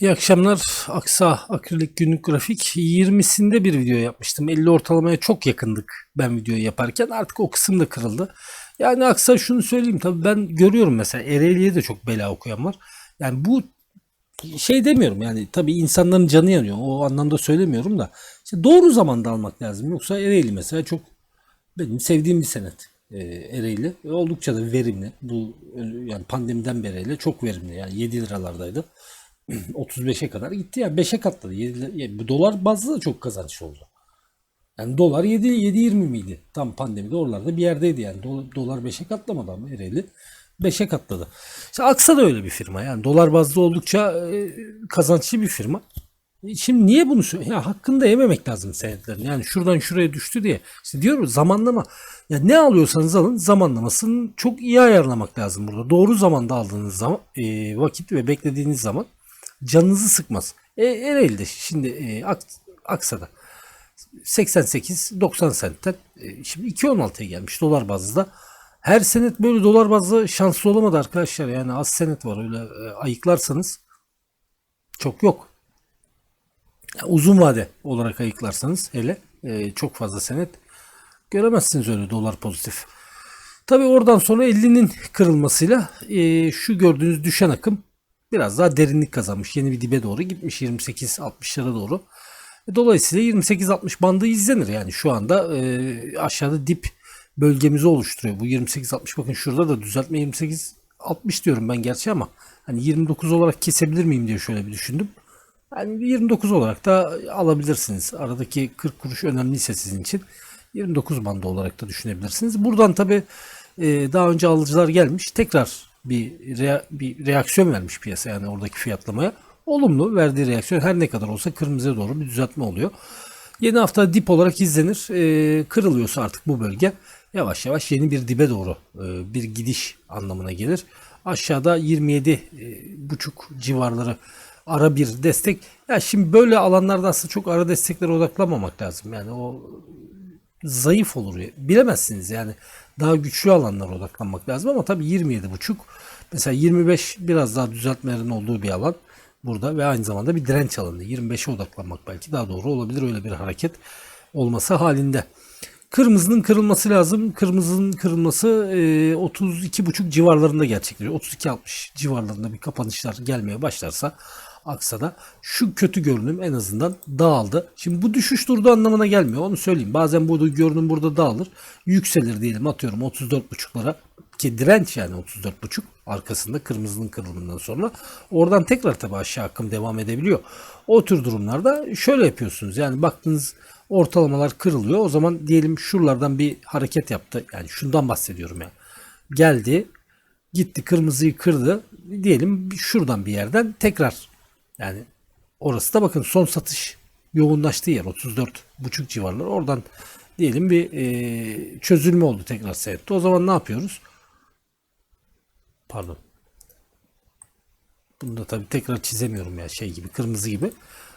İyi akşamlar. Aksa akrilik günlük grafik 20'sinde bir video yapmıştım. 50 ortalamaya çok yakındık ben videoyu yaparken. Artık o kısım da kırıldı. Yani Aksa şunu söyleyeyim tabii ben görüyorum mesela Ereğli'ye de çok bela okuyan var. Yani bu şey demiyorum yani tabii insanların canı yanıyor. O anlamda söylemiyorum da. İşte doğru zamanda almak lazım. Yoksa Ereğli mesela çok benim sevdiğim bir senet. E, Ereğli. Ve Oldukça da verimli. Bu yani pandemiden beriyle çok verimli. Yani 7 liralardaydı. 35'e kadar gitti ya 5'e katladı. 7, ya bu dolar bazlı da çok kazançlı oldu. Yani dolar 7 7.20 miydi? Tam pandemide oralarda bir yerdeydi yani. Dolar, dolar 5'e katlamadı ama Ereğli 5'e katladı. İşte Aksa da öyle bir firma. Yani dolar bazlı oldukça e, kazançlı bir firma. E, Şimdi niye bunu? Ya hakkında yememek lazım senetlerin. Yani şuradan şuraya düştü diye. İşte diyorum zamanlama. Ya ne alıyorsanız alın zamanlamasını çok iyi ayarlamak lazım burada. Doğru zamanda aldığınız zaman e, vakit ve beklediğiniz zaman canınızı sıkmaz. E, Ereğli'de şimdi e, Aks- Aksa'da 88-90 sentten e, şimdi 2.16'ya gelmiş dolar bazlı. Her senet böyle dolar bazlı şanslı olamadı arkadaşlar. Yani az senet var öyle e, ayıklarsanız çok yok. Ya uzun vade olarak ayıklarsanız hele e, çok fazla senet göremezsiniz öyle dolar pozitif. Tabii oradan sonra 50'nin kırılmasıyla e, şu gördüğünüz düşen akım biraz daha derinlik kazanmış. Yeni bir dibe doğru gitmiş 28-60'lara doğru. E, Dolayısıyla 28-60 bandı izlenir yani şu anda e, aşağıda dip bölgemizi oluşturuyor. Bu 28-60 bakın şurada da düzeltme 28-60 diyorum ben gerçi ama hani 29 olarak kesebilir miyim diye şöyle bir düşündüm. Yani 29 olarak da alabilirsiniz. Aradaki 40 kuruş önemliyse sizin için 29 bandı olarak da düşünebilirsiniz. Buradan tabi daha önce alıcılar gelmiş. Tekrar bir, rea- bir reaksiyon vermiş piyasa yani oradaki fiyatlamaya. Olumlu verdiği reaksiyon her ne kadar olsa kırmızıya doğru bir düzeltme oluyor. Yeni hafta dip olarak izlenir. Ee, kırılıyorsa artık bu bölge yavaş yavaş yeni bir dibe doğru e, bir gidiş anlamına gelir. Aşağıda 27 e, civarları ara bir destek. Ya şimdi böyle alanlarda aslında çok ara desteklere odaklanmamak lazım. Yani o zayıf olur. Bilemezsiniz yani. Daha güçlü alanlara odaklanmak lazım ama tabii 27.5 mesela 25 biraz daha düzeltmelerin olduğu bir alan burada ve aynı zamanda bir direnç alanı. 25'e odaklanmak belki daha doğru olabilir öyle bir hareket olması halinde. Kırmızının kırılması lazım. Kırmızının kırılması e, 32.5 civarlarında gerçekleşiyor. 32-60 civarlarında bir kapanışlar gelmeye başlarsa Aksa'da şu kötü görünüm en azından dağıldı. Şimdi bu düşüş durdu anlamına gelmiyor. Onu söyleyeyim. Bazen bu görünüm burada dağılır. Yükselir diyelim atıyorum 34.5'lara ki direnç yani 34.5 arkasında kırmızının kırılımından sonra oradan tekrar tabii aşağı akım devam edebiliyor. O tür durumlarda şöyle yapıyorsunuz. Yani baktınız ortalamalar kırılıyor. O zaman diyelim şuralardan bir hareket yaptı. Yani şundan bahsediyorum yani. Geldi, gitti kırmızıyı kırdı. Diyelim şuradan bir yerden tekrar yani orası da bakın son satış yoğunlaştığı yer 34,5 civarları. Oradan diyelim bir e, çözülme oldu tekrar seyretti. O zaman ne yapıyoruz? Pardon. Bunu da tabii tekrar çizemiyorum ya şey gibi kırmızı gibi.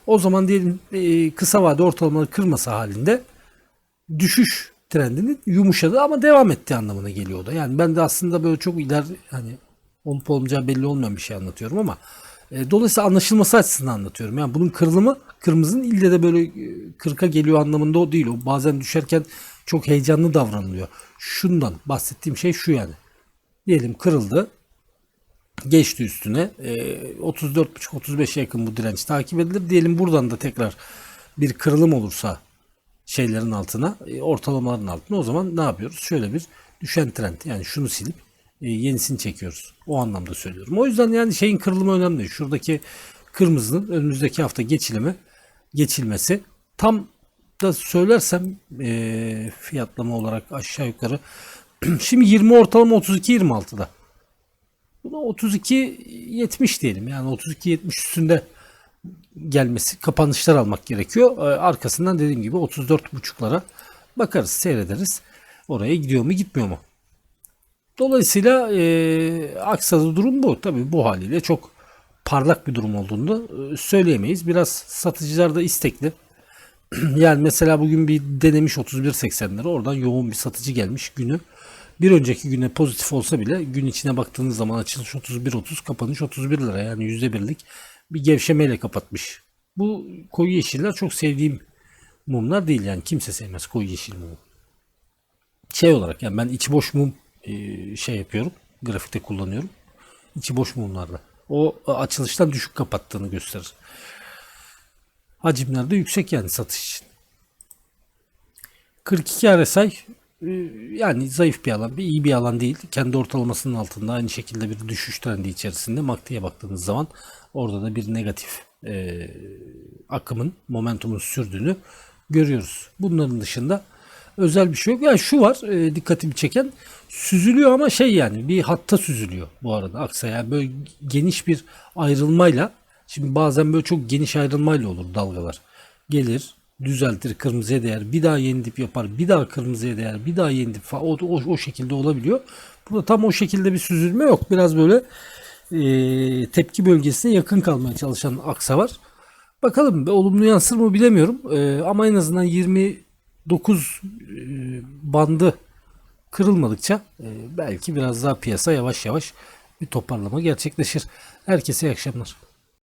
O zaman diyelim e, kısa vade ortalamaları kırması halinde düşüş trendinin yumuşadı ama devam etti anlamına geliyor o da. Yani ben de aslında böyle çok iler hani olup olmayacağı belli olmayan bir şey anlatıyorum ama e, dolayısıyla anlaşılması açısından anlatıyorum. Yani bunun kırılımı kırmızının ille de böyle e, 40'a geliyor anlamında o değil. O bazen düşerken çok heyecanlı davranılıyor. Şundan bahsettiğim şey şu yani. Diyelim kırıldı. Geçti üstüne. E, 34,5-35'e yakın bu direnç takip edilir. Diyelim buradan da tekrar bir kırılım olursa şeylerin altına, e, ortalamaların altına o zaman ne yapıyoruz? Şöyle bir düşen trend yani şunu silip e, yenisini çekiyoruz. O anlamda söylüyorum. O yüzden yani şeyin kırılımı önemli. Şuradaki kırmızının önümüzdeki hafta geçilimi geçilmesi tam da söylersem e, fiyatlama olarak aşağı yukarı şimdi 20 ortalama 32 26'da. Buna 32 70 diyelim. Yani 32 70 üstünde gelmesi, kapanışlar almak gerekiyor. Ee, Arkasından dediğim gibi 34.5'lara bakarız, seyrederiz. Oraya gidiyor mu, gitmiyor mu? Dolayısıyla e, Aksa'da durum bu. Tabii bu haliyle çok parlak bir durum olduğunu e, söyleyemeyiz. Biraz satıcılar da istekli. yani mesela bugün bir denemiş 31.80'leri oradan yoğun bir satıcı gelmiş günü. Bir önceki güne pozitif olsa bile gün içine baktığınız zaman açılış 31.30 kapanış 31 lira yani %1'lik bir gevşemeyle kapatmış. Bu koyu yeşiller çok sevdiğim mumlar değil yani kimse sevmez koyu yeşil mumu. Şey olarak yani ben içi boş mum e, şey yapıyorum. Grafikte kullanıyorum. İçi boş mumlarla. O açılıştan düşük kapattığını gösterir. Hacimler de yüksek yani satış için. 42 RSI e, yani zayıf bir alan, bir iyi bir alan değil. Kendi ortalamasının altında aynı şekilde bir düşüş trendi içerisinde. MACD'ye baktığınız zaman orada da bir negatif e, akımın, momentumun sürdüğünü görüyoruz. Bunların dışında özel bir şey yok. Yani şu var e, dikkatimi çeken süzülüyor ama şey yani bir hatta süzülüyor bu arada aksa. Yani böyle geniş bir ayrılmayla şimdi bazen böyle çok geniş ayrılmayla olur dalgalar. Gelir düzeltir kırmızıya değer bir daha yeni dip yapar bir daha kırmızıya değer bir daha yeni dip o, o, o şekilde olabiliyor. Burada tam o şekilde bir süzülme yok. Biraz böyle e, tepki bölgesine yakın kalmaya çalışan aksa var. Bakalım olumlu yansır mı bilemiyorum. E, ama en azından 20 9 e, bandı kırılmadıkça e, belki biraz daha piyasa yavaş yavaş bir toparlama gerçekleşir. Herkese iyi akşamlar.